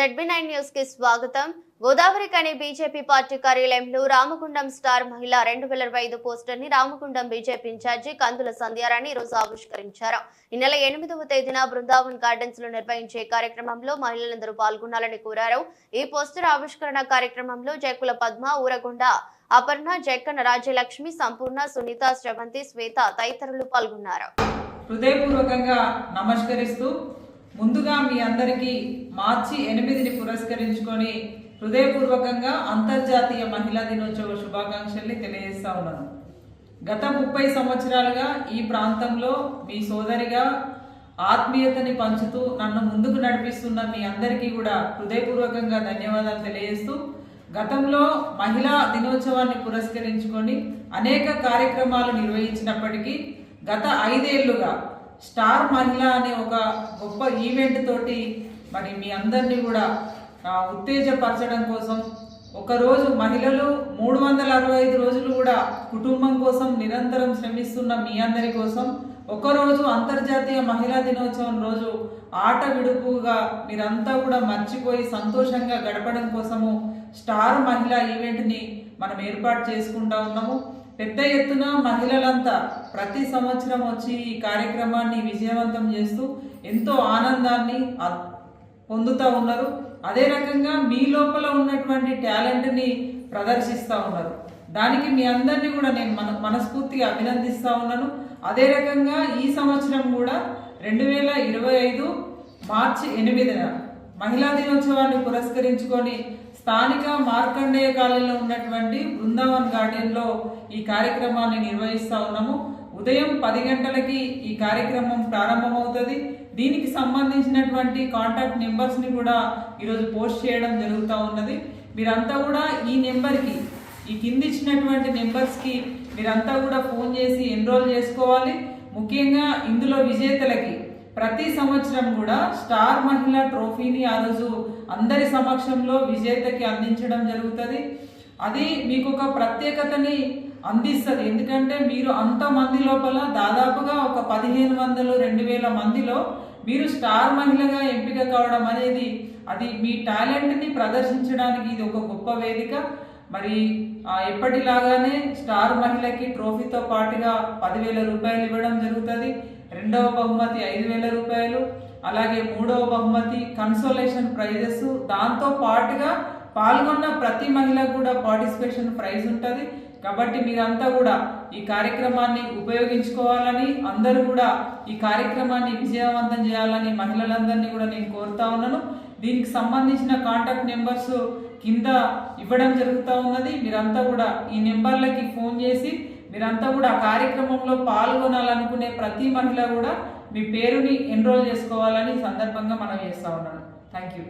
ZB nine న్యూస్కి స్వాగతం. గోదావరి కని బీజేపీ పార్టీ కార్యాలయంలో రామగుండం స్టార్ మహిళ రెండు వేల ఇరవై ఐదు పోస్టర్ని రామగుండం బీజేపీ ఇన్ఛార్జి కందుల సంధ్యారాణి ఈ రోజు ఆవిష్కరించారు. ఈ నెల ఎనిమిదవ తేదీన బృందావన్ గార్డెన్స్లో నిర్వహించే కార్యక్రమంలో మహిళలందరూ పాల్గొనాలని కోరారు. ఈ పోస్టర్ ఆవిష్కరణ కార్యక్రమంలో జయకుల పద్మ ఊరగొండ అపర్ణ జక్కన రాజ్యలక్ష్మి సంపూర్ణ సునీత శ్రవంతి శ్వేత తదితరులు పాల్గొన్నారు. హృదయపూర్వకంగా నమస్కరిస్తూ ముందుగా మీ అందరికీ మార్చి ఎనిమిదిని పురస్కరించుకొని హృదయపూర్వకంగా అంతర్జాతీయ మహిళా దినోత్సవ శుభాకాంక్షల్ని తెలియజేస్తా ఉన్నాను. గత ముప్పై సంవత్సరాలుగా ఈ ప్రాంతంలో మీ సోదరిగా ఆత్మీయతని పంచుతూ నన్ను ముందుకు నడిపిస్తున్న మీ అందరికీ కూడా హృదయపూర్వకంగా ధన్యవాదాలు తెలియజేస్తూ గతంలో మహిళా దినోత్సవాన్ని పురస్కరించుకొని అనేక కార్యక్రమాలు నిర్వహించినప్పటికీ గత ఐదేళ్ళుగా స్టార్ మహిళ అనే ఒక గొప్ప ఈవెంట్ తోటి మరి మీ అందరినీ కూడా ఉత్తేజపరచడం కోసం ఒకరోజు మహిళలు మూడు వందల అరవై ఐదు రోజులు కూడా కుటుంబం కోసం నిరంతరం శ్రమిస్తున్న మీ అందరి కోసం ఒకరోజు అంతర్జాతీయ మహిళా దినోత్సవం రోజు ఆట విడుపుగా మీరంతా కూడా మర్చిపోయి సంతోషంగా గడపడం కోసము స్టార్ మహిళా ఈవెంట్ని మనం ఏర్పాటు చేసుకుంటా ఉన్నాము. పెద్ద ఎత్తున మహిళలంతా ప్రతి సంవత్సరం వచ్చి ఈ కార్యక్రమాన్ని విజయవంతం చేస్తూ ఎంతో ఆనందాన్ని అ- పొందుతూ ఉన్నారు. అదే రకంగా మీ లోపల ఉన్నటువంటి టాలెంట్ని ప్రదర్శిస్తూ ఉన్నారు. దానికి మీ అందరినీ కూడా నేను మన మనస్ఫూర్తిగా అభినందిస్తూ ఉన్నాను. అదే రకంగా ఈ సంవత్సరం కూడా రెండు వేల ఇరవై ఐదు మార్చి ఎనిమిదిన మహిళా దినోత్సవాన్ని పురస్కరించుకొని స్థానిక మార్కండేయ కాలంలో ఉన్నటువంటి బృందావన్ గార్డెన్లో ఈ కార్యక్రమాన్ని నిర్వహిస్తూ ఉన్నాము. ఉదయం పది గంటలకి ఈ కార్యక్రమం ప్రారంభమవుతుంది. దీనికి సంబంధించినటువంటి కాంటాక్ట్ నెంబర్స్ని కూడా ఈరోజు పోస్ట్ చేయడం జరుగుతూ ఉన్నది. మీరంతా కూడా ఈ నెంబర్కి ఈ కింద ఇచ్చినటువంటి నెంబర్స్కి మీరంతా కూడా ఫోన్ చేసి ఎన్రోల్ చేసుకోవాలి. ముఖ్యంగా ఇందులో విజేతలకి ప్రతి సంవత్సరం కూడా స్టార్ మహిళా ట్రోఫీని ఆ రోజు అందరి సమక్షంలో విజేతకి అందించడం జరుగుతుంది. అది మీకు ఒక ప్రత్యేకతని అందిస్తుంది. ఎందుకంటే మీరు అంత మంది లోపల దాదాపుగా ఒక పదిహేను వందలు రెండు వేల మందిలో మీరు స్టార్ మహిళగా ఎంపిక కావడం అనేది అది మీ టాలెంట్ని ప్రదర్శించడానికి ఇది ఒక గొప్ప వేదిక. మరి ఎప్పటిలాగానే స్టార్ మహిళకి ట్రోఫీతో పాటుగా పదివేల రూపాయలు ఇవ్వడం జరుగుతుంది. రెండవ బహుమతి ఐదు వేల రూపాయలు. అలాగే మూడవ బహుమతి కన్సోలేషన్ ప్రైజెస్. దాంతో పాటుగా పాల్గొన్న ప్రతి మహిళకు కూడా పార్టిసిపేషన్ ప్రైజ్ ఉంటుంది. కాబట్టి మీరంతా కూడా ఈ కార్యక్రమాన్ని ఉపయోగించుకోవాలని అందరూ కూడా ఈ కార్యక్రమాన్ని విజయవంతం చేయాలని మహిళలందరినీ కూడా నేను కోరుతా ఉన్నాను. దీనికి సంబంధించిన కాంటాక్ట్ నెంబర్స్ కింద ఇవ్వడం జరుగుతూ ఉన్నది. మీరంతా కూడా ఈ నెంబర్లకి ఫోన్ చేసి మీరంతా కూడా ఆ కార్యక్రమంలో పాల్గొనాలనుకునే ప్రతి మహిళ కూడా మీ పేరుని ఎన్రోల్ చేసుకోవాలని సందర్భంగా మనం చేస్తా ఉన్నాను. Thank you.